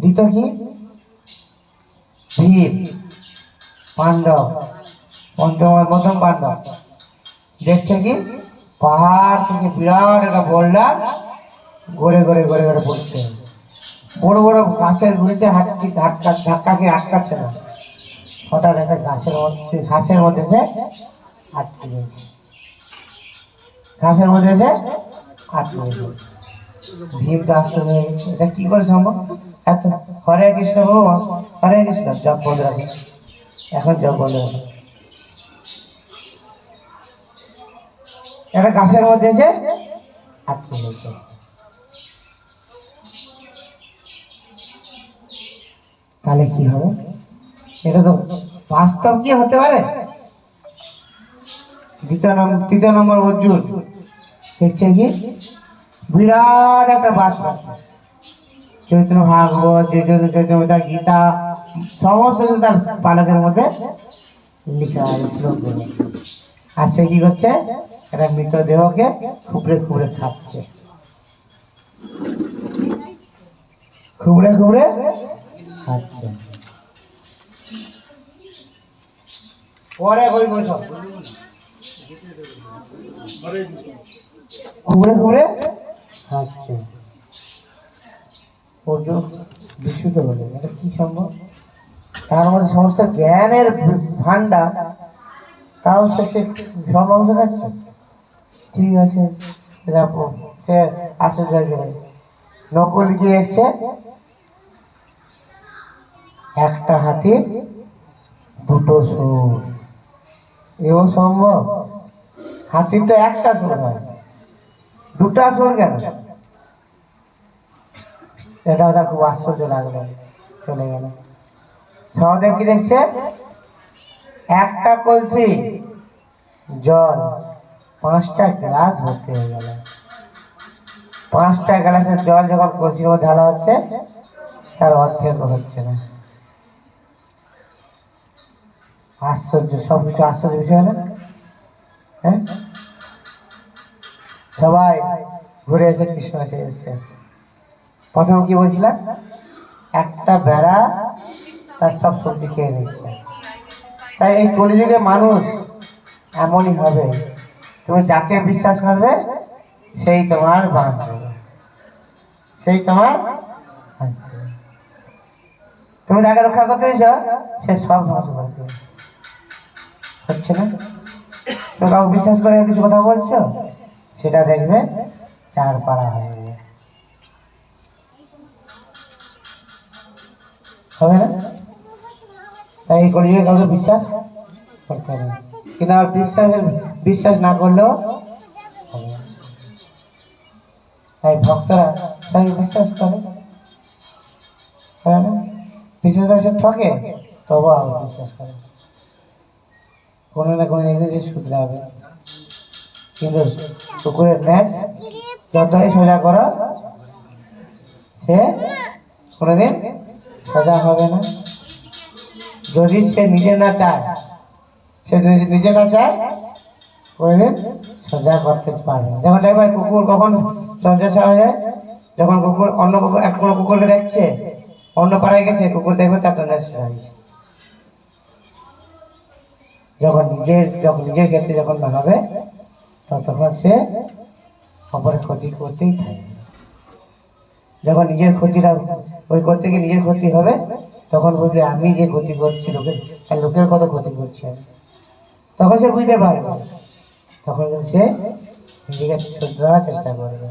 দ্বিতীয় কি ভীম, পাণ্ডব, পঞ্চম প্রথম পাণ্ডব। দেখছে কি? পাহাড় থেকে বিরাট একটা বোল্ডার গড়ে গড়ে গড়ে গড়ে পড়ছে। বড় বড় গাছের গুড়িতে হাটকি, ধাক্কা, ধাক্কাকে আটকাচ্ছে না। হঠাৎ একটা গাছের মধ্যে ঘাসের মধ্যে সে আটকে গেছে। ঘাসের মধ্যে সে আটকে গেছে। ভীম গেছে। এটা কি করে সম্ভব? এত হরে কৃষ্ণ বাবু হরে কৃষ্ণ, জপ বন্ধ রাখো। এখন জপ বন্ধ রাখো। একটা গাছের মধ্যে তাহলে কি হবে? এটা তো বাস্তব কি হতে পারে? নম্বর তৃতীয় নম্বর অর্জুন দেখছে কি? বিরাট একটা বাসা চৈত্র ভাগবত, চৈতন্য চৈতন্য গীতা, সমস্ত কিছু তার বালকের মধ্যে লেখা গুলো। আর সে কি করছে? একটা মৃতদেহকে খুবড়ে খুবড়ে খাচ্ছে। খুবড়ে খুবড়ে খাচ্ছে। পরে বই বসো খুবড়ে খুবড়ে খাচ্ছে। অর্জুন বিস্মিত হলেন এটা কি সম্ভব? তার মধ্যে সমস্ত জ্ঞানের ভান্ডার তাও সে সে সব অংশ খাচ্ছে? ঠিক আছে সে আশ্চর্য নকল গিয়ে এসছে একটা হাতি, দুটো সুর। এও সম্ভব? হাতির তো একটা সুর হয়। দুটা সুর কেন? এটা ওটা খুব আশ্চর্য লাগল, চলে গেল। সহদেব কি দেখছে? একটা কলসি, জল, পাঁচটা গ্লাস ভর্তি হয়ে গেল। পাঁচটা গ্লাসের জল যখন কলসির মধ্যে ঢালা হচ্ছে, তার অর্ধেক হচ্ছে না। আশ্চর্য, সব কিছু আশ্চর্য বিষয় না? হ্যাঁ? সবাই ঘুরে এসে কৃষ্ণ এসে এসছে। প্রথম কি বলছিলাম একটা বেড়া তার সব সবজি খেয়ে নিচ্ছে। তাই এই কলিযুগে মানুষ এমনই হবে। তুমি যাকে বিশ্বাস করবে, সেই তোমার বাঁচবে। সেই তোমার তুমি যাকে রক্ষা করতে দিচ্ছ সে সব ধ্বংস করে দেবে হচ্ছে না? তো কাউ বিশ্বাস করে কিছু কথা বলছো? সেটা দেখবে চার পাড়া হয়ে হবে না তাই এই কলিযুগে কাউকে বিশ্বাস করতে হবে। কিন্তু আর বিশ্বাস বিশ্বাস না করলেও। তাই ভক্তরা সবাই বিশ্বাস করে। না বিশ্বাস করে ঠকে, তবু আবার বিশ্বাস করে। কোনো না কোনো জিনিস শুধরে হবে। কিন্তু কুকুরের ন্যায় যতই সোজা করো, সে কোনোদিন সোজা হবে না। যদি সে নিজে না চায়, সে যদি নিজে না চায় কোনোদিন সোজা করতে পারে। যেমন দেখবে কুকুর কখন সঞ্চয় হয়ে যায়, যখন কুকুর অন্য কুকুর, এক কোনো কুকুরকে দেখছে, অন্য পাড়ায় গেছে, কুকুর দেখবে তার হয়েছে যখন নিজের যখন নিজের ক্ষেত্রে যখন না হবে সে অপরের ক্ষতি করতেই থাকবে যখন নিজের ক্ষতিটা ওই করতে গিয়ে নিজের ক্ষতি হবে, তখন বুঝবে আমি যে ক্ষতি করছি, লোকের লোকের কত ক্ষতি করছে। তখন সে বুঝতে পারবে তখন সে নিজেকে শুধরানোর চেষ্টা করবে